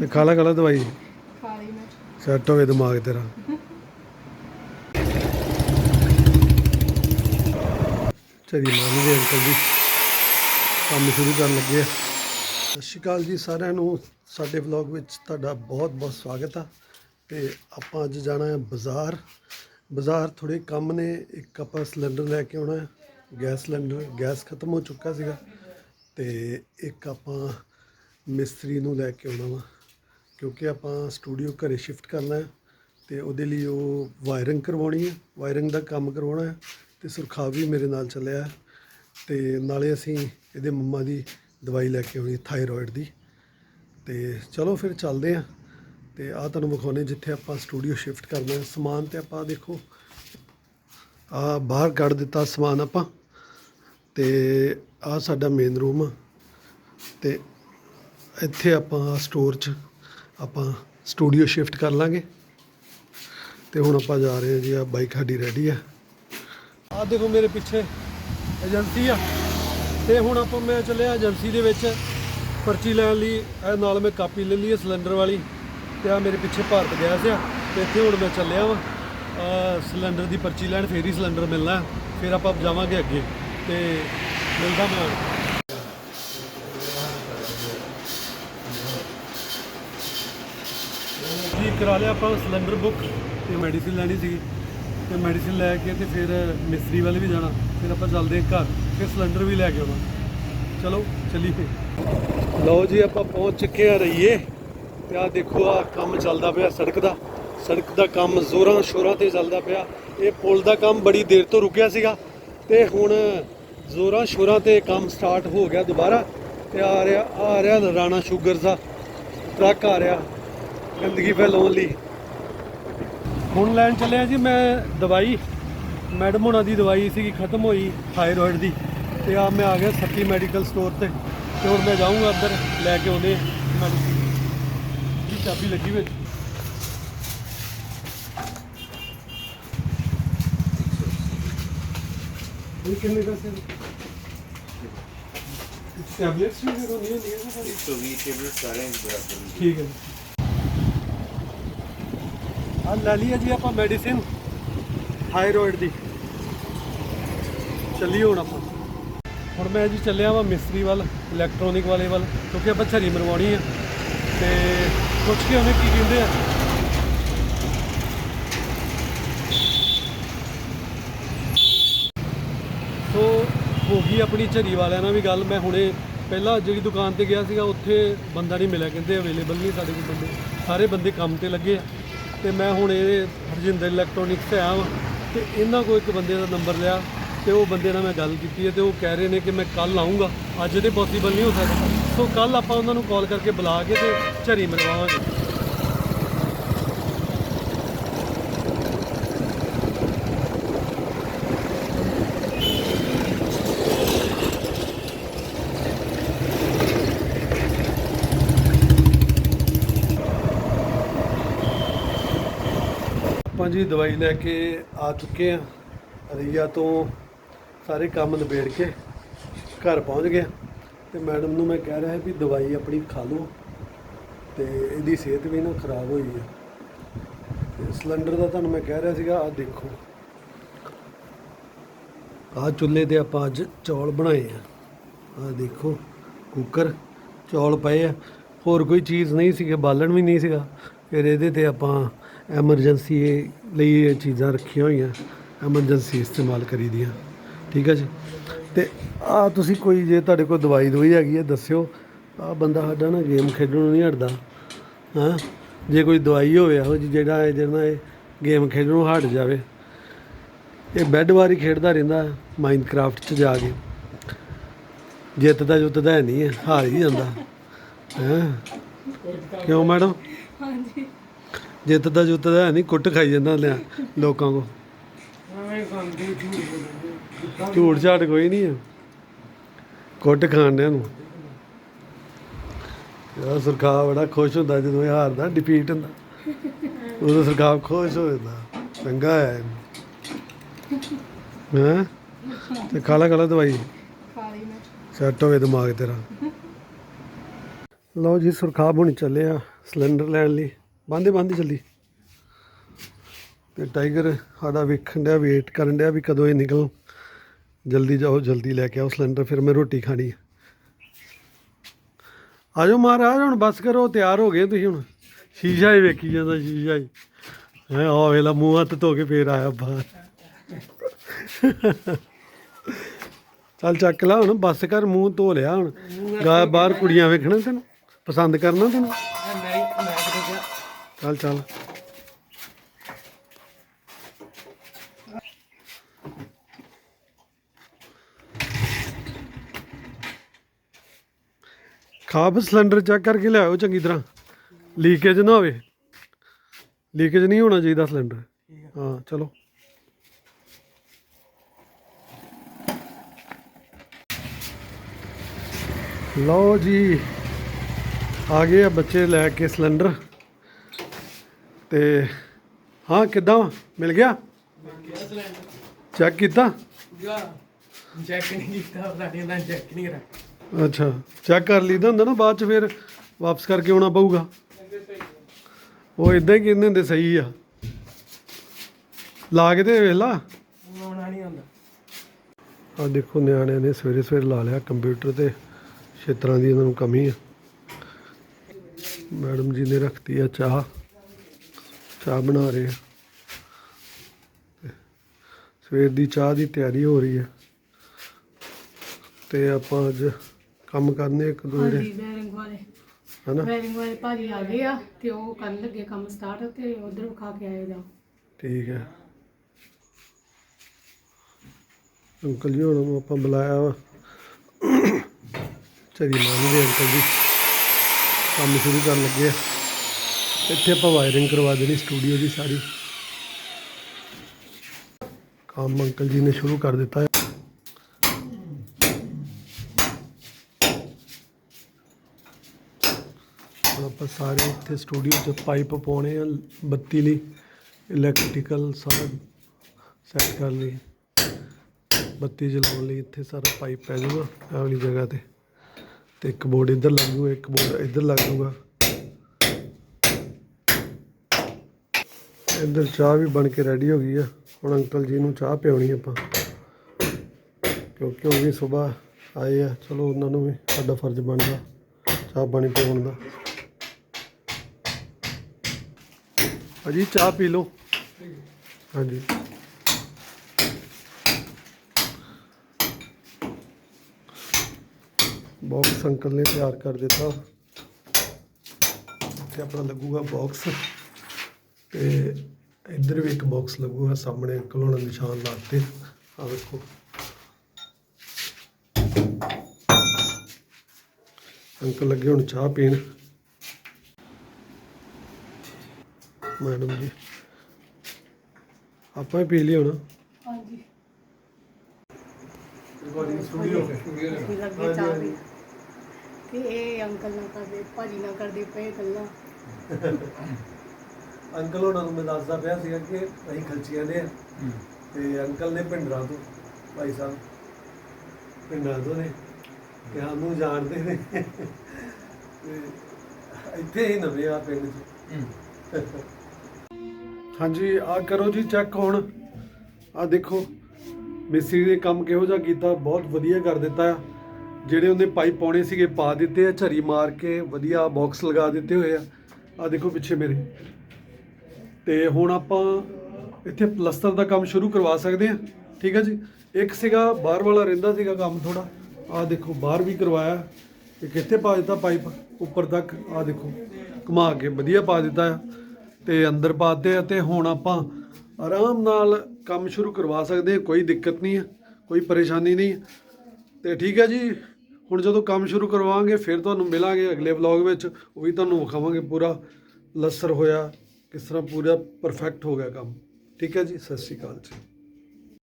ਤੇ ਖਾਲਾ ਖਾਲਾ ਦਵਾਈ। ਖਾ ਲਈ ਮੈਂ। ਸੈੱਟ ਹੋਵੇ ਦਿਮਾਗ ਤੇਰਾ। ਚਰੀ ਮਾਨੀ ਦੇ ਅੰਕਲ ਜੀ। ਕੰਮ ਸ਼ੁਰੂ ਕਰਨ ਲੱਗੇ ਆ। ਸਤਿ ਸ਼੍ਰੀ ਅਕਾਲ ਜੀ ਸਾਰਿਆਂ ਨੂੰ। ਸਾਡੇ ਵਲੌਗ ਵਿੱਚ ਤੁਹਾਡਾ ਬਹੁਤ ਬਹੁਤ ਸਵਾਗਤ ਆ। ਤੇ ਆਪਾਂ ਅੱਜ ਜਾਣਾ ਹੈ ਬਾਜ਼ਾਰ। ਬਾਜ਼ਾਰ ਥੋੜੇ ਕੰਮ ਨੇ। ਇੱਕ ਆਪਾਂ ਸਿਲੰਡਰ ਲੈ ਕੇ ਆਉਣਾ ਹੈ। ਗੈਸ ਸਿਲੰਡਰ ਗੈਸ ਖਤਮ ਹੋ ਚੁੱਕਾ ਸੀਗਾ। ਤੇ ਇੱਕ ਆਪਾਂ ਮਿਸਤਰੀ ਨੂੰ ਲੈ ਕੇ ਆਉਣਾ ਵਾ, ਕਿਉਂਕਿ ਆਪਾਂ ਸਟੂਡੀਓ ਘਰੇ ਸ਼ਿਫਟ ਕਰਨਾ ਹੈ ਤੇ ਉਹਦੇ ਲਈ ਉਹ ਵਾਇਰਿੰਗ ਕਰਵਾਉਣੀ ਹੈ ਵਾਇਰਿੰਗ ਦਾ ਕੰਮ ਕਰਵਾਉਣਾ ਹੈ ਤੇ ਸੁਰਖਾਬ ਵੀ ਮੇਰੇ ਨਾਲ ਚੱਲਿਆ ਹੈ ਤੇ ਨਾਲੇ ਅਸੀਂ ਇਹਦੇ ਮੰਮਾ ਦੀ ਦਵਾਈ ਲੈ ਕੇ ਆਉਣੀ ਥਾਇਰੋਇਡ ਦੀ। ਤੇ ਚਲੋ ਫਿਰ ਚੱਲਦੇ ਹਾਂ ਤੇ ਆ ਤੁਹਾਨੂੰ ਵਿਖਾਉਣੇ ਜਿੱਥੇ ਆਪਾਂ ਸਟੂਡੀਓ ਸ਼ਿਫਟ ਕਰਨਾ ਹੈ। ਸਮਾਨ ਤੇ ਆਪਾਂ ਦੇਖੋ ਆ ਬਾਹਰ ਕੱਢ ਦਿੱਤਾ ਸਮਾਨ ਆਪਾਂ ਤੇ ਆ ਸਾਡਾ ਮੇਨ ਰੂਮ ਆ ਤੇ ਇੱਥੇ ਆਪਾਂ ਸਟੋਰ 'ਚ ਆਪਾਂ ਸਟੂਡੀਓ ਸ਼ਿਫਟ ਕਰ ਲਾਂਗੇ। ਤੇ ਹੁਣ ਆਪਾਂ ਜਾ ਰਹੇ ਹਾਂ ਜੀ ਆ ਬਾਈਕ ਸਾਡੀ ਰੈਡੀ ਆ। ਆ ਦੇਖੋ ਮੇਰੇ ਪਿੱਛੇ ਏਜੰਸੀ ਆ। ਤੇ ਹੁਣ ਆਪਾਂ ਮੈਂ ਚੱਲਿਆ ਏਜੰਸੀ ਦੇ ਵਿੱਚ, ਪਰਚੀ ਲੈਣ ਲਈ। ਇਹ ਨਾਲ ਮੈਂ ਕਾਪੀ ਲੈ ਲਈ ਹੈ ਸਿਲੰਡਰ ਵਾਲੀ। ਤੇ ਆ ਮੇਰੇ ਪਿੱਛੇ ਭਾਰਤ ਗੈਸ ਆ। ਤੇ ਇੱਥੇ ਹੁਣ ਮੈਂ ਚੱਲਿਆ ਵਾਂ। ਸਿਲੰਡਰ ਦੀ ਪਰਚੀ ਲੈਣ, ਫੇਰ ਹੀ ਸਿਲੰਡਰ ਮਿਲਣਾ। ਫਿਰ ਆਪਾਂ ਜਾਵਾਂਗੇ ਅੱਗੇ। ਤੇ ਮਿਲਦਾ ਮੈਂ ਜੀ ਕਰਾ ਲਿਆ ਆਪਾਂ ਸਿਲੰਡਰ ਬੁੱਕ ਤੇ ਮੈਡੀਸਿਨ ਲੈਣੀ ਸੀਗੀ ਤੇ ਮੈਡੀਸਿਨ ਲੈ ਕੇ ਤੇ ਫਿਰ ਮਿਸਤਰੀ ਵੱਲ ਵੀ ਜਾਣਾ। ਫਿਰ ਆਪਾਂ ਚੱਲਦੇ ਹਾਂ ਘਰ। ਫਿਰ ਸਿਲੰਡਰ ਵੀ ਲੈ ਕੇ ਆਉਣਾ। ਚਲੋ, ਚੱਲੀਏ। ਲਓ ਜੀ, ਆਪਾਂ ਪਹੁੰਚ ਚੁੱਕੇ ਆ ਰਹੀਏ। ਤੇ ਆ ਦੇਖੋ ਆ ਕੰਮ ਚੱਲਦਾ ਪਿਆ ਸੜਕ ਦਾ। ਸੜਕ ਦਾ ਕੰਮ ਜ਼ੋਰਾਂ ਸ਼ੋਰਾਂ ਤੇ ਚੱਲਦਾ ਪਿਆ। ਇਹ ਪੁਲ ਦਾ ਕੰਮ ਬੜੀ ਦੇਰ ਤੋਂ ਰੁਕਿਆ ਸੀਗਾ। ਤੇ ਹੁਣ ਜ਼ੋਰਾਂ ਸ਼ੋਰਾਂ ਤੇ ਕੰਮ ਸਟਾਰਟ ਹੋ ਗਿਆ ਦੁਬਾਰਾ। ਤੇ ਆ ਰਿਹਾ ਆ ਰਿਹਾ ਰਾਣਾ ਸ਼ੂਗਰ ਦਾ। ਟਰੱਕ ਆ ਰਿਹਾ। ਗੰਦਗੀ ਫੈਲਾਉਣ ਲਈ। ਹੁਣ ਲੈਣ ਚੱਲਿਆ ਜੀ ਮੈਂ ਦਵਾਈ। ਮੈਡਮ ਹੋਣਾ ਦੀ ਦਵਾਈ ਸੀਗੀ ਖਤਮ ਹੋਈ ਥਾਇਰੋਇਡ ਦੀ। ਤੇ ਆ ਮੈਂ ਆ ਗਿਆ ਸੱਤੀ ਮੈਡੀਕਲ ਸਟੋਰ ਤੇ ਤੇ ਹੁਣ ਮੈਂ ਜਾਊਂਗਾ ਅੰਦਰ ਲੈ ਕੇ ਆਉਣੇ ਮੈਡੀਸਿਨ ਜੀ ਚਾਬੀ ਲੱਗੀ ਵਿੱਚ ਇਹ ਕਿੰਨੇ ਦਾ ਸੀ ਟੈਬਲੇਟਸ ਵੀ ਹੁੰਦੀਆਂ ਨਾ ਸਾਰੀ? 120 ਟੇਬਲੇਟ ਸਾਰੇ ਬਰਾਬਰ ਨੇ। ਠੀਕ ਹੈ ਆ ਲੈ ਲਈਏ ਜੀ ਆਪਾਂ ਮੈਡੀਸਿਨ ਥਾਇਰੋਇਡ ਦੀ। ਚੱਲੀਏ ਹੁਣ ਆਪਾਂ। ਹੁਣ ਮੈਂ ਜੀ ਚੱਲਿਆ ਵਾਂ ਮਿਸਤਰੀ ਵੱਲ ਇਲੈਕਟ੍ਰੋਨਿਕ ਵਾਲੇ ਵੱਲ, ਕਿਉਂਕਿ ਆਪਾਂ ਛਰੀ ਮਰਵਾਉਣੀ ਆ। ਤੇ ਪੁੱਛ ਕੇ ਉਹਨੇ ਕੀ ਕਹਿੰਦੇ ਆ। ਸੋ, ਹੋ ਗਈ ਆਪਣੀ ਝਰੀ ਵਾਲਿਆਂ ਨਾਲ ਵੀ ਗੱਲ। ਮੈਂ ਹੁਣੇ ਪਹਿਲਾਂ ਜਿਹੜੀ ਦੁਕਾਨ ਤੇ ਗਿਆ ਸੀਗਾ, ਉੱਥੇ ਬੰਦਾ ਨਹੀਂ ਮਿਲਿਆ, ਕਹਿੰਦੇ ਅਵੇਲੇਬਲ ਨਹੀਂ ਸਾਡੇ ਕੋਲ ਬੰਦੇ। ਸਾਰੇ ਬੰਦੇ ਕੰਮ ਤੇ ਲੱਗੇ ਆ। ਤੇ ਮੈਂ ਹੁਣ ਇਹ ਹਰਜਿੰਦਰ ਇਲੈਕਟ੍ਰੋਨਿਕਸ ਤੇ ਆਇਆ ਵਾਂ ਤੇ ਇਹਨਾਂ ਕੋਲ ਇੱਕ ਬੰਦੇ ਦਾ ਨੰਬਰ ਲਿਆ ਤੇ ਉਹ ਬੰਦੇ ਨਾਲ ਮੈਂ ਗੱਲ ਕੀਤੀ ਹੈ ਤੇ ਉਹ ਕਹਿ ਰਹੇ ਨੇ ਕਿ ਮੈਂ ਕੱਲ ਆਉਂਗਾ ਅੱਜ ਤੇ ਪੋਸੀਬਲ ਨਹੀਂ ਹੋ ਸਕਦਾ। ਸੋ ਕੱਲ ਆਪਾਂ ਉਹਨਾਂ ਨੂੰ ਕਾਲ ਕਰਕੇ ਬੁਲਾ ਕੇ ਤੇ ਝਰੀ ਮਰਵਾਵਾਂਗੇ ਆਪਾਂ ਜੀ ਦਵਾਈ ਲੈ ਕੇ ਆ ਚੁੱਕੇ ਆ ਰਈਆ ਤੋਂ ਸਾਰੇ ਕੰਮ ਨਿਬੇੜ ਕੇ ਘਰ ਪਹੁੰਚ ਗਏ। ਤੇ ਮੈਡਮ ਨੂੰ ਮੈਂ ਕਹਿ ਰਿਹਾ ਵੀ ਦਵਾਈ ਆਪਣੀ ਖਾ ਲਓ ਤੇ ਇਹਦੀ ਸਿਹਤ ਵੀ ਨਾ ਖਰਾਬ ਹੋਈ ਹੈ ਤੇ ਸਿਲੰਡਰ ਦਾ ਤੁਹਾਨੂੰ ਮੈਂ ਕਹਿ ਰਿਹਾ ਸੀਗਾ ਆ ਦੇਖੋ। ਆ ਚੁੱਲ੍ਹੇ ਤੇ ਆਪਾਂ ਅੱਜ ਚੌਲ ਬਣਾਏ ਆ। ਆ ਦੇਖੋ ਕੁੱਕਰ ਚੌਲ ਪਏ ਆ। ਹੋਰ ਕੋਈ ਚੀਜ਼ ਨਹੀਂ ਸੀਗੇ, ਬਾਲਣ ਵੀ ਨਹੀਂ ਸੀਗਾ। ਫਿਰ ਇਹਦੇ ਤੇ ਆਪਾਂ ਐਮਰਜੈਂਸੀ ਲਈ ਇਹ ਚੀਜ਼ਾਂ ਰੱਖੀਆਂ ਹੋਈਆਂ, ਐਮਰਜੈਂਸੀ ਇਸਤੇਮਾਲ ਕਰੀ ਦੀਆਂ। ਠੀਕ ਹੈ ਜੀ? ਤੇ ਆ ਤੁਸੀਂ ਕੋਈ ਜੇ ਤੁਹਾਡੇ ਕੋਲ ਦਵਾਈ ਦਵਾਈ ਹੈਗੀ ਹੈ ਦੱਸਿਓ। ਆ ਬੰਦਾ ਸਾਡਾ ਨਾ ਗੇਮ ਖੇਡਣ ਨੂੰ ਨਹੀਂ ਹਟਦਾ। ਹਾਂ? ਜੇ ਕੋਈ ਦਵਾਈ ਹੋਵੇ, ਇਹੋ ਜਿਹੀ ਜਿਹੜਾ ਇਹ ਜਿਹੜਾ ਇਹ ਗੇਮ ਖੇਡਣ ਨੂੰ ਹਟ ਜਾਵੇ। ਇਹ ਬੈੱਡ ਵਾਰੀ ਖੇਡਦਾ ਰਹਿੰਦਾ, ਮਾਈਨਕ੍ਰਾਫਟ 'ਚ ਜਾ ਕੇ। ਜਿੱਤਦਾ ਜੁੱਤਦਾ ਹੈ ਨਹੀਂ ਹੈ ਹਾਰ ਹੀ ਜਾਂਦਾ। ਹੈ? ਕਿਉਂ ਮੈਡਮ? ਹਾਂਜੀ। ਜਿੱਤਦਾ ਜੁੱਤਦਾ ਹੈ ਨਹੀਂ ਕੁੱਟ ਖਾਈ ਜਾਂਦਾ ਲਿਆ ਲੋਕਾਂ ਕੋ ਝੂਠ ਝਾਟ ਕੋਈ ਨਹੀਂ ਹੈ ਕੁੱਟ ਖਾਣਿਆਂ ਨੂੰ। ਯਾ ਸਰਕਾਰ ਬੜਾ ਖੁਸ਼ ਹੁੰਦਾ ਜਦੋਂ ਇਹ ਹਾਰਦਾ ਡਿਫੀਟ ਹੁੰਦਾ। ਉਦੋਂ ਸਰਕਾਰ ਖੁਸ਼ ਹੋ ਜਾਂਦਾ ਚੰਗਾ ਹੈ ਹਾਂ? ਤੇ ਖਾਲਾ ਖਾਲਾ ਦਵਾਈ। ਖਾ ਲਈ ਮੈਂ। ਸੈੱਟ ਹੋਵੇ ਦਿਮਾਗ ਤੇਰਾ। ਲਓ ਜੀ ਸੁਰਖਾਬ ਹੋਣੀ ਚੱਲੇ ਆ ਸਿਲੰਡਰ ਲੈਣ ਲਈ। ਬੰਦੇ ਬੰਦੇ ਜਲਦੀ। ਤੇ ਟਾਈਗਰ ਸਾਡਾ ਵੇਖਣ ਡਿਆ ਵੇਟ ਕਰਨ ਡਿਆ ਵੀ ਕਦੋਂ ਇਹ ਨਿਕਲ ਜਲਦੀ ਜਾਓ ਜਲਦੀ ਲੈ ਕੇ ਆਓ ਸਿਲੰਡਰ ਫਿਰ ਮੈਂ ਰੋਟੀ ਖਾਣੀ ਹੈ ਆਜੋ ਮਹਾਰਾਜ ਹੁਣ ਬਸ ਕਰੋ ਤਿਆਰ ਹੋ ਗਏ ਤੁਸੀਂ ਹੁਣ। ਸ਼ੀਸ਼ਾ ਹੀ ਵੇਖੀ ਜਾਂਦਾ ਸ਼ੀਸ਼ਾ ਹੀ। ਹੈ ਆ ਵੇਲਾ ਮੂੰਹ ਹੱਥ ਧੋ ਕੇ ਫੇਰ ਆਇਆ ਬਾਹਰ। ਚੱਲ ਚੱਕ ਲਾ ਹੁਣ ਬੱਸ ਕਰ ਮੂੰਹ ਧੋ ਲਿਆ ਹੁਣ। ਬਾਹਰ ਕੁੜੀਆਂ ਵੇਖਣਾ ਤੈਨੂੰ ਪਸੰਦ ਕਰਨਾ ਤੈਨੂੰ। ਚੱਲ ਚੱਲ। ਖਾਬ ਸਿਲੰਡਰ ਚੈੱਕ ਕਰਕੇ ਲਿਆਓ ਚੰਗੀ ਤਰ੍ਹਾਂ। ਲੀਕੇਜ ਨਾ ਹੋਵੇ। ਲੀਕੇਜ ਨਹੀਂ ਹੋਣਾ ਚਾਹੀਦਾ ਸਿਲੰਡਰ। ਹਾਂ, ਚਲੋ। ਲਓ ਜੀ, ਆ ਗਏ ਆ ਬੱਚੇ ਲੈ ਕੇ ਸਿਲੰਡਰ। ਤੇ ਹਾਂ ਕਿੱਦਾਂ? ਮਿਲ ਗਿਆ? ਚੈੱਕ ਕੀਤਾ? ਚੈੱਕ ਨਹੀਂ ਕੀਤਾ ਸਾਡੀ ਨਾਲ ਚੈੱਕ ਨਹੀਂ ਕਰਾ ਅੱਛਾ ਚੈੱਕ ਕਰ ਲਈਦਾ ਹੁੰਦਾ ਨਾ ਬਾਅਦ ਚ ਫਿਰ ਵਾਪਸ ਕਰਕੇ ਆਉਣਾ ਪਊਗਾ। ਉਹ ਇਦਾਂ ਹੀ ਕਹਿੰਦੇ ਹੁੰਦੇ ਸਹੀ ਆ। ਲਾ ਕੇ ਤੇ ਵੇਖ ਲਾ ਲਾਉਣਾ ਨਹੀਂ ਆਉਂਦਾ। ਆ ਦੇਖੋ ਨਿਆਣਿਆਂ ਨੇ ਸਵੇਰੇ ਸਵੇਰੇ ਲਾ ਲਿਆ ਕੰਪਿਊਟਰ ਤੇ ਛੇਤਰਾਂ ਦੀ ਇਹਨਾਂ ਨੂੰ ਕਮੀ ਆ। ਮੈਡਮ ਜੀ ਨੇ ਰੱਖਤੀ ਆ ਚਾਹ। ਚਾਹ ਬਣਾ ਰਹੇ ਆ। ਸਵੇਰ ਦੀ ਚਾਹ ਦੀ ਤਿਆਰੀ ਹੋ ਰਹੀ ਹੈ ਤੇ ਆਪਾਂ ਅੱਜ ਕੰਮ ਕਰਨੇ ਇੱਕ ਦੋ ਹਾਂਜੀ ਜਿਹੜੇ ਵੈਰਿੰਗ ਵਾਲੇ। ਹਨਾ? ਵੈਰਿੰਗ ਵਾਲੇ ਭਾਜੀ ਆ ਗਏ ਆ ਤੇ ਉਹ ਕਰਨ ਲੱਗੇ ਕੰਮ ਸਟਾਰਟ ਤੇ ਉਧਰ ਖਾ ਕੇ ਆਏ ਜਾ ਠੀਕ ਹੈ ਅੰਕਲ ਜੀ ਹੋਣਾ ਨੂੰ ਆਪਾਂ ਬੁਲਾਇਆ ਵਾ। ਚਰੀ ਮਾਨੀ ਦੇ ਅੰਕਲ ਜੀ। ਕੰਮ ਸ਼ੁਰੂ ਕਰਨ ਲੱਗੇ ਆ। ਇੱਥੇ ਆਪਾਂ ਵਾਇਰਿੰਗ ਕਰਵਾ ਦੇਣੀ ਸਟੂਡੀਓ ਦੀ ਸਾਰੀ। ਕੰਮ ਅੰਕਲ ਜੀ ਨੇ ਸ਼ੁਰੂ ਕਰ ਦਿੱਤਾ ਹੈ। ਹੁਣ ਆਪਾਂ ਸਾਰੇ ਇੱਥੇ ਸਟੂਡੀਓ 'ਚ ਪਾਈਪ ਪਾਉਣੇ ਆ, ਬੱਤੀ ਲਈ ਇਲੈਕਟ੍ਰੀਕਲ ਸਾਰਾ ਸੈੱਟ ਕਰ ਲਈ। ਬੱਤੀ ਜਲਾਉਣ ਲਈ ਇੱਥੇ ਸਾਰਾ ਪਾਈਪ ਪੈ ਜਾਊਗਾ ਇਹ ਵਾਲੀ ਜਗ੍ਹਾ ਤੇ। ਤੇ ਇੱਕ ਬੋਰਡ ਇੱਧਰ ਲੱਗੂਗਾ ਇੱਕ ਬੋਰਡ ਇੱਧਰ ਲੱਗੂਗਾ ਇੱਧਰ ਚਾਹ ਵੀ ਬਣ ਕੇ ਰੈਡੀ ਹੋ ਗਈ ਆ। ਹੁਣ ਅੰਕਲ ਜੀ ਨੂੰ ਚਾਹ ਪਿਆਉਣੀ ਆਪਾਂ। ਕਿਉਂਕਿ ਉਹ ਵੀ ਸਵੇਰ ਆਏ ਆ। ਚਲੋ ਉਹਨਾਂ ਨੂੰ ਵੀ ਸਾਡਾ ਫਰਜ਼ ਬਣਦਾ, ਚਾਹ ਪਾਣੀ ਪਿਆਉਣ ਦਾ। ਭਾਜੀ, ਚਾਹ ਪੀ ਲਓ। ਹਾਂਜੀ। ਬਾਕਸ ਅੰਕਲ ਨੇ ਤਿਆਰ ਕਰ ਦਿੱਤਾ। ਤੇ ਆਪਣਾ ਲੱਗੂਗਾ ਬਾਕਸ ਤੇ ਇੱਧਰ ਵੀ ਇੱਕ ਬਾਕਸ ਲੱਗੂਗਾ ਸਾਹਮਣੇ ਅੰਕਲ ਹੋਣਾ ਨਿਸ਼ਾਨ ਲਾਤੇ ਆ ਵੇਖੋ। ਅੰਕਲ ਲੱਗੇ ਹੁਣ ਚਾਹ ਪੀਣ। ਮੈਡਮ ਜੀ ਆਪਾਂ ਹੀ ਪੀ ਲਈ ਹੁਣ। ਹਾਂਜੀ। ਰਿਕਾਰਡਿੰਗ ਸਟੂਡੀਓ ਅਸੀਂ ਲੱਗੇ ਚਾਹ ਵੀ ਤੇ ਇਹ ਅੰਕਲ ਨਾ ਕਰਦੇ ਭਾਜੀ ਨਾ ਕਰਦੇ ਪਏ ਗੱਲਾਂ। ਅੰਕਲ ਹੋਣਾ ਨੂੰ ਮੈਂ ਦੱਸਦਾ ਪਿਆ ਸੀਗਾ ਕਿ ਅਸੀਂ ਖਲਚੀਆਂ ਦੇ ਆ। ਤੇ ਅੰਕਲ ਨੇ ਪਿੰਡਰਾਂ ਤੋਂ ਭਾਈ ਸਾਹਿਬ ਪਿੰਡਰਾਂ ਤੋਂ ਨੇ ਕਿ ਸਾਨੂੰ ਜਾਣਦੇ ਨੇ। ਤੇ ਇੱਥੇ ਹੀ ਨਵੇਂ ਆ ਪਿੰਡ 'ਚ। ਹਾਂਜੀ ਆ ਕਰੋ ਜੀ ਚੈੱਕ ਹੁਣ। ਆ ਦੇਖੋ ਮਿਸਤਰੀ ਨੇ ਕੰਮ ਕਿਹੋ ਜਿਹਾ ਕੀਤਾ ਬਹੁਤ ਵਧੀਆ ਕਰ ਦਿੱਤਾ। ਆ ਜਿਹੜੇ ਉਹਨੇ ਪਾਈਪ ਪਾਉਣੇ ਸੀਗੇ ਪਾ ਦਿੱਤੇ ਆ ਝਰੀ ਮਾਰ ਕੇ ਵਧੀਆ ਬਾਕਸ ਲਗਾ ਦਿੱਤੇ ਹੋਏ ਆ। ਆ ਦੇਖੋ ਪਿੱਛੇ ਮੇਰੇ। ਤੇ ਹੁਣ ਆਪਾਂ ਇੱਥੇ ਪਲਸਤਰ ਦਾ ਕੰਮ ਸ਼ੁਰੂ ਕਰਵਾ ਸਕਦੇ ਹਾਂ। ਠੀਕ ਹੈ ਜੀ? ਇੱਕ ਸੀਗਾ, ਬਾਹਰ ਵਾਲਾ ਰਹਿੰਦਾ ਸੀਗਾ ਕੰਮ ਥੋੜਾ ਆ ਦੇਖੋ, ਬਾਹਰ ਵੀ ਕਰਵਾਇਆ। ਤੇ ਕਿੱਥੇ ਪਾ ਦਿੱਤਾ ਪਾਈਪ, ਉੱਪਰ ਤੱਕ। ਆ ਦੇਖੋ, ਘੁਮਾ ਕੇ ਵਧੀਆ ਪਾ ਦਿੱਤਾ। ਆ ਤੇ ਅੰਦਰ ਪਾਤੇ ਆ ਤੇ ਹੁਣ ਆਪਾਂ ਆਰਾਮ ਨਾਲ ਕੰਮ ਸ਼ੁਰੂ ਕਰਵਾ ਸਕਦੇ ਹਾਂ। ਕੋਈ ਦਿੱਕਤ ਨਹੀਂ ਹੈ, ਕੋਈ ਪਰੇਸ਼ਾਨੀ ਨਹੀਂ ਹੈ। ਤੇ ਠੀਕ ਹੈ ਜੀ, ਹੁਣ ਜਦੋਂ ਕੰਮ ਸ਼ੁਰੂ ਕਰਵਾਵਾਂਗੇ, ਫਿਰ ਤੁਹਾਨੂੰ ਮਿਲਾਂਗੇ ਅਗਲੇ ਵਲੌਗ ਵਿੱਚ। ਉਹ ਵੀ ਤੁਹਾਨੂੰ ਵਿਖਾਵਾਂਗੇ ਪੂਰਾ। ਲਸਰ ਹੋਇਆ। ਕਿਸ ਤਰ੍ਹਾਂ ਪੂਰਾ ਪਰਫੈਕਟ ਹੋ ਗਿਆ ਕੰਮ। ਠੀਕ ਹੈ ਜੀ? ਸਤਿ ਸ਼੍ਰੀ ਅਕਾਲ ਜੀ।